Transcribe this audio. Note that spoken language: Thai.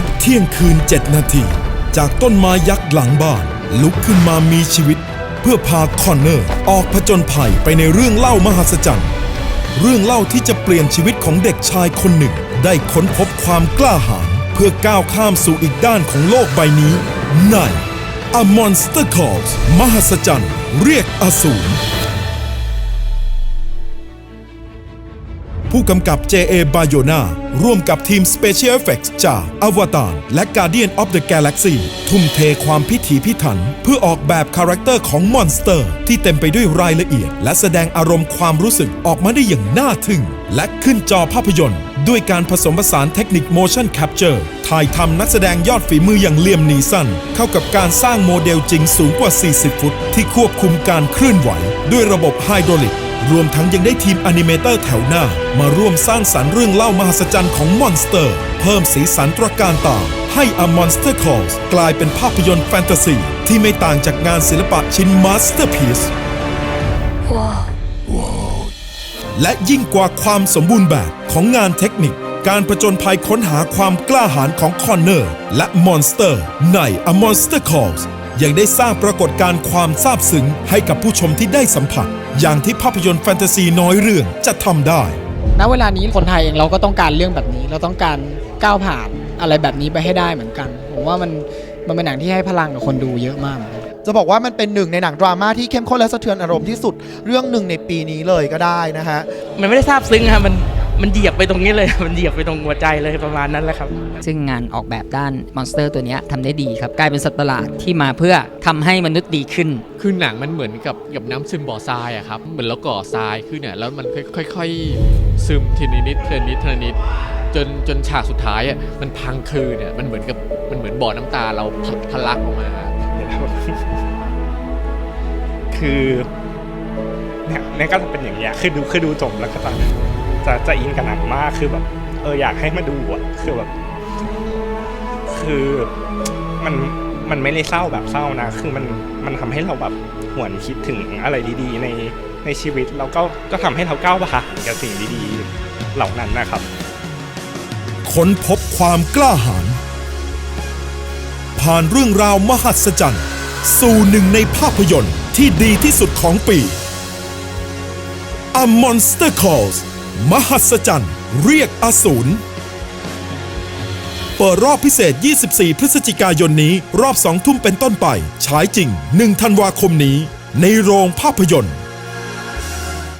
ทุกเที่ยงคืน 7 นาที จากต้นไม้ยักษ์หลังบ้าน ลุกขึ้นมามีชีวิต เพื่อพาคอนเนอร์ ออกผจญภัยไปในเรื่องเล่ามหัศจรรย์ เรื่องเล่าที่จะเปลี่ยนชีวิตของเด็กชายคนหนึ่ง ได้ค้นพบความกล้าหาญเพื่อก้าวข้ามสู่อีกด้านของโลกใบนี้ ใน A Monster Calls มหัศจรรย์ เรียกอสูร ผู้กำกับ J.A. Bayona ร่วมกับทีม Special Effects จาก Avatar และ Guardian of the Galaxy ทุ่มเทความพิถีพิถัน เพื่อออกแบบคาแรคเตอร์ของมอนสเตอร์ ที่เต็มไปด้วยรายละเอียด และแสดงอารมณ์ความรู้สึกออกมาได้อย่างน่าทึ่ง และขึ้นจอภาพยนตร์ด้วยการผสมผสานเทคนิค motion capture ถ่ายทำนักแสดงยอดฝีมืออย่างเลียมนีสันเข้ากับการสร้างโมเดลจริงสูงกว่า 40 ฟุต ที่ควบคุมการเคลื่อนไหว ด้วยระบบไฮดรอลิก รวมทั้งยังได้ทีมอนิเมเตอร์แถวหน้า มาร่วมสร้างสรรค์เรื่องเล่ามหัศจรรย์ของมอนสเตอร์ เพิ่มสีสันตระการตา ให้ A Monster Calls กลายเป็นภาพยนตร์แฟนตาซีที่ไม่ต่างจากงานศิลปะชิ้นมาสเตอร์พีซและยิ่งกว่าความสมบูรณ์แบบของงานเทคนิค การผจญภัยค้นหาความกล้าหาญของคอนเนอร์ และมอนสเตอร์ใน A Monster Calls ยังได้สร้างปรากฏการณ์ความซาบซึ้งให้กับผู้ชมที่ได้สัมผัส อย่างที่ภาพยนตร์แฟนตาซีน้อยเรื่องจะทำได้ ณเวลานี้คนไทยเองเราก็ต้องการเรื่องแบบนี้ เราต้องการก้าวผ่านอะไรแบบนี้ไปให้ได้เหมือนกัน ผมว่ามันมันเป็นหนังที่ให้พลังกับคนดูเยอะมากเหมือนกัน จะบอกว่ามันเป็นหนึ่งในหนังดราม่าที่เข้มข้นและสะเทือนอารมณ์ที่สุดเรื่องหนึ่งในปีนี้เลยก็ได้นะฮะ มันไม่ได้ซาบซึ้งครับมัน มันเหยียบไปตรงนี้เลย มันเหยียบไปตรงหัวใจเลยประมาณนั้นแหละครับ ซึ่งงานออกแบบด้านมอนสเตอร์ตัวเนี้ยทำได้ดีครับ กลายเป็นสัตว์ประหลาดที่มาเพื่อทำให้มนุษย์ดีขึ้น คือหนังมันเหมือนกับกับน้ำซึมบ่อทรายอะครับ เหมือนเราก่อทรายขึ้นเนี่ยแล้วมันค่อยๆ ซึมทีละนิดทีละนิดทีละนิดจนจนฉากสุดท้ายอะมันพังคืนเนี่ยมันเหมือนกับมันเหมือนบ่อน้ำตาเราทะลักออกมา คือเนี่ยเนี่ยก็จะเป็นอย่างเงี้ยคือดูคือดูจบแล้วก็จะ จะจะอินกับหนังมากคือแบบเอออยากให้มาดูอะคือแบบ คือมันมันไม่ได้เศร้าแบบเศร้านะ คือมันมันทำให้เราแบบหวนคิดถึงอะไรดีๆ ในในชีวิตแล้วก็ก็ทำให้เราก้าวผ่านกับสิ่งดีๆ เหล่านั้นนะครับ ค้นพบความกล้าหาญผ่านเรื่องราวมหัศจรรย์ สู่หนึ่งในภาพยนตร์ที่ดีที่สุดของปี A Monster Calls มหัศจรรย์เรียกอสูรเปิดรอบพิเศษ 24 พฤศจิกายนนี้ รอบ 2 ทุ่มเป็นต้นไป ฉายจริง 1 ธันวาคมนี้ ในโรงภาพยนตร์